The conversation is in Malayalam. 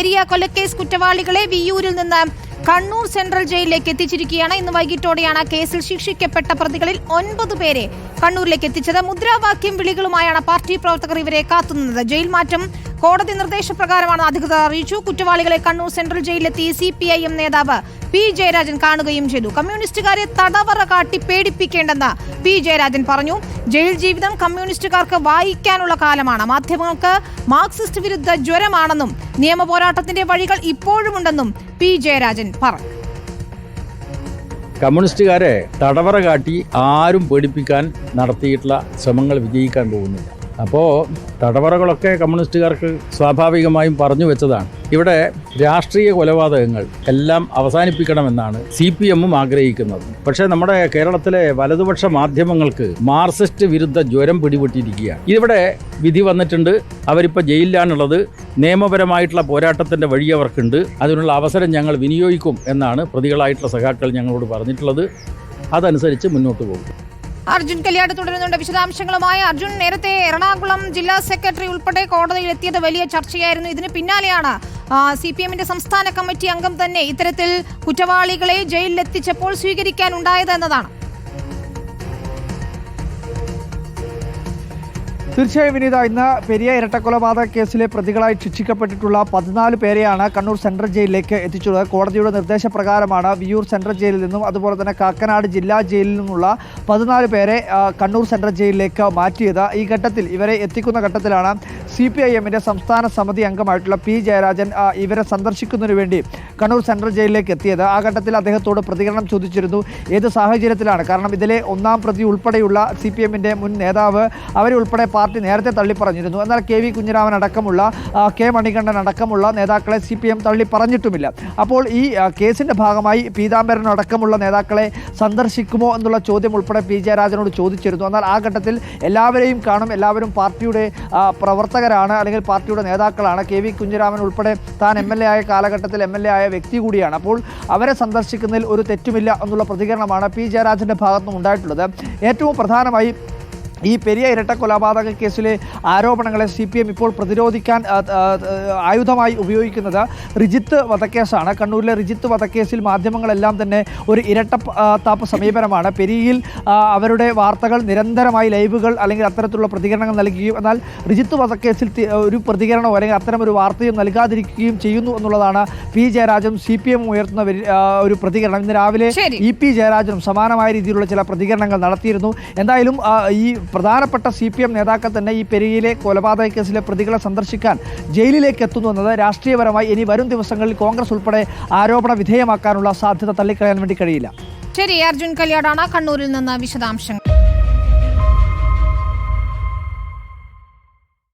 പെരിയ കൊലക്കേസ് കുറ്റവാളികളെ വിയൂരിൽ നിന്ന് കണ്ണൂർ സെൻട്രൽ ജയിലിലേക്ക് എത്തിച്ചിരിക്കുകയാണ്. ഇന്ന് വൈകിട്ടോടെയാണ് കേസിൽ ശിക്ഷിക്കപ്പെട്ട പ്രതികളിൽ ഒൻപത് പേരെ കണ്ണൂരിലേക്ക് എത്തിച്ചത്. മുദ്രാവാക്യം വിളികളുമായാണ് പാർട്ടി പ്രവർത്തകർ ഇവരെ കാത്തുന്നത് ജയിൽ മാറ്റം കോടതി നിർദ്ദേശപ്രകാരമാണ് അധികൃതർ അറിയിച്ചു. കുറ്റവാളികളെ കണ്ണൂർ സെൻട്രൽ ജയിലിലെത്തി സി പി ഐ എം നേതാവ് പി ജയരാജൻ കാണുകയും ചെയ്തു. കമ്മ്യൂണിസ്റ്റുകാരെ തടവറ കാട്ടി പേടിപ്പിക്കേണ്ടെന്ന് പി ജയരാജൻ പറഞ്ഞു. ജയിൽ ജീവിതം കമ്മ്യൂണിസ്റ്റുകാർക്ക് വായിക്കാനുള്ള കാലമാണ്. മാധ്യമങ്ങൾക്ക് മാർക്സിസ്റ്റ് വിരുദ്ധ ജ്വരമാണെന്നും നിയമ പോരാട്ടത്തിന്റെ വഴികൾ ഇപ്പോഴുമുണ്ടെന്നും പി ജയരാജൻ പറഞ്ഞു. കമ്മ്യൂണിസ്റ്റുകാരെ തടവറ കാട്ടി ആരും പേടിപ്പിക്കാൻ നടത്തിയിട്ടുള്ള ശ്രമങ്ങൾ വിജയിക്കാൻ പോകുന്നില്ല. അപ്പോൾ തടവറകളൊക്കെ കമ്മ്യൂണിസ്റ്റുകാർക്ക് സ്വാഭാവികമായും പറഞ്ഞു വെച്ചതാണ്. ഇവിടെ രാഷ്ട്രീയ കൊലപാതകങ്ങൾ എല്ലാം അവസാനിപ്പിക്കണമെന്നാണ് സി പി എമ്മും ആഗ്രഹിക്കുന്നത്. പക്ഷേ നമ്മുടെ കേരളത്തിലെ വലതുപക്ഷ മാധ്യമങ്ങൾക്ക് മാർസിസ്റ്റ് വിരുദ്ധ ജ്വരം പിടിപെട്ടിരിക്കുകയാണ്. ഇവിടെ വിധി വന്നിട്ടുണ്ട്. അവരിപ്പോൾ ജയിലിലാണുള്ളത്. നിയമപരമായിട്ടുള്ള പോരാട്ടത്തിന്റെ വഴി അവർക്കുണ്ട്. അതിനുള്ള അവസരം ഞങ്ങൾ വിനിയോഗിക്കും എന്നാണ് പ്രതികളായിട്ടുള്ള സഖാക്കൾ ഞങ്ങളോട് പറഞ്ഞിട്ടുള്ളത്. അതനുസരിച്ച് മുന്നോട്ട് പോകും. അർജുൻ കല്യാട് തുടരുന്നുണ്ട്. വിശദാംശങ്ങളുമായി അർജുൻ നേരത്തെ എറണാകുളം ജില്ലാ സെക്രട്ടറി ഉൾപ്പെടെ കോടതിയിൽ എത്തിയത് വലിയ ചർച്ചയായിരുന്നു. ഇതിന് പിന്നാലെയാണ് സി പി എമ്മിന്റെ സംസ്ഥാന കമ്മിറ്റി അംഗം തന്നെ ഇത്തരത്തിൽ കുറ്റവാളികളെ ജയിലിലെത്തിച്ചപ്പോൾ സ്വീകരിക്കാനുണ്ടായത് എന്നതാണ്. തീർച്ചയായും വിനീത ഇന്ന് പെരിയ ഇരട്ടക്കൊലപാതക കേസിലെ പ്രതികളായി ശിക്ഷിക്കപ്പെട്ടിട്ടുള്ള പതിനാല് പേരെയാണ് കണ്ണൂർ സെൻട്രൽ ജയിലിലേക്ക് എത്തിച്ചുള്ളത്. കോടതിയുടെ നിർദ്ദേശപ്രകാരമാണ് വിയൂർ സെൻട്രൽ ജയിലിൽ നിന്നും അതുപോലെ തന്നെ കാക്കനാട് ജില്ലാ ജയിലിൽ നിന്നുള്ള പതിനാല് പേരെ കണ്ണൂർ സെൻട്രൽ ജയിലിലേക്ക് മാറ്റിയത്. ഈ ഘട്ടത്തിൽ ഇവരെ എത്തിക്കുന്ന ഘട്ടത്തിലാണ് സി പി ഐ എമ്മിന്റെ സംസ്ഥാന സമിതി അംഗമായിട്ടുള്ള പി ജയരാജൻ ഇവരെ സന്ദർശിക്കുന്നതിന് വേണ്ടി കണ്ണൂർ സെൻട്രൽ ജയിലിലേക്ക് എത്തിയത്. ആ ഘട്ടത്തിൽ അദ്ദേഹത്തോട് പ്രതികരണം ചോദിച്ചിരുന്നു. ഏത് സാഹചര്യത്തിലാണ്? കാരണം ഇതിലെ ഒന്നാം പ്രതി ഉൾപ്പെടെയുള്ള സി പി എമ്മിന്റെ മുൻ നേതാവ് അവരെ ഉൾപ്പെടെ പാർട്ടി നേരത്തെ തള്ളിപ്പറഞ്ഞിരുന്നു. എന്നാൽ കെ വി കുഞ്ഞിരാമൻ അടക്കമുള്ള കെ മണികണ്ഠൻ അടക്കമുള്ള നേതാക്കളെ സി പി എം തള്ളി പറഞ്ഞിട്ടുമില്ല അപ്പോൾ ഈ കേസിന്റെ ഭാഗമായി പീതാംബരൻ അടക്കമുള്ള നേതാക്കളെ സന്ദർശിക്കുമോ എന്നുള്ള ചോദ്യം ഉൾപ്പെടെ പി ജയരാജനോട് ചോദിച്ചിരുന്നു. എന്നാൽ ആ ഘട്ടത്തിൽ എല്ലാവരെയും കാണും എല്ലാവരും പാർട്ടിയുടെ പ്രവർത്തകരാണ് അല്ലെങ്കിൽ പാർട്ടിയുടെ നേതാക്കളാണ്. കെ വി കുഞ്ഞിരാമൻ ഉൾപ്പെടെ താൻ എം എൽ എ ആയ കാലഘട്ടത്തിൽ എം എൽ എ ആയ വ്യക്തി കൂടിയാണ്. അപ്പോൾ അവരെ സന്ദർശിക്കുന്നതിൽ ഒരു തെറ്റുമില്ല എന്നുള്ള പ്രതികരണമാണ് പി ജയരാജന്റെ ഭാഗത്തുനിന്ന് ഉണ്ടായിട്ടുള്ളത് ഏറ്റവും പ്രധാനമായി ഈ പെരിയ ഇരട്ട കൊലപാതക കേസിലെ ആരോപണങ്ങളെ സി പി എം ഇപ്പോൾ പ്രതിരോധിക്കാൻ ആയുധമായി ഉപയോഗിക്കുന്നത് റിജിത്ത് വധക്കേസാണ്. കണ്ണൂരിലെ റിജിത്ത് വധക്കേസിൽ മാധ്യമങ്ങളെല്ലാം തന്നെ ഒരു ഇരട്ട താപ്പ് സമീപനമാണ്. പെരിയയിൽ അവരുടെ വാർത്തകൾ നിരന്തരമായി ലൈവുകൾ അല്ലെങ്കിൽ അത്തരത്തിലുള്ള പ്രതികരണങ്ങൾ നൽകുകയും എന്നാൽ റിജിത്ത് വധക്കേസിൽ ഒരു പ്രതികരണമോ അല്ലെങ്കിൽ അത്തരമൊരു വാർത്തയും നൽകാതിരിക്കുകയും ചെയ്യുന്നു എന്നുള്ളതാണ് പി ജയരാജും സി പി എം ഉയർത്തുന്ന ഒരു പ്രതികരണം. ഇന്ന് രാവിലെ. ഇ പി ജയരാജനും സമാനമായ രീതിയിലുള്ള ചില പ്രതികരണങ്ങൾ നടത്തിയിരുന്നു. എന്തായാലും ഈ പ്രധാനപ്പെട്ട സി പി എം നേതാക്കൾ തന്നെ ഈ പെരിയയിലെ കൊലപാതക കേസിലെ പ്രതികളെ സന്ദർശിക്കാൻ ജയിലിലേക്ക് എത്തുന്നു എന്നത് രാഷ്ട്രീയപരമായി ഇനി വരും ദിവസങ്ങളിൽ കോൺഗ്രസ് ഉൾപ്പെടെ ആരോപണ വിധേയമാക്കാനുള്ള സാധ്യത തള്ളിക്കളയാൻ വേണ്ടി കഴിയില്ല. ശരി അർജുൻ കല്യാടാണ് കണ്ണൂരിൽ നിന്ന് വിശദാംശങ്ങൾ.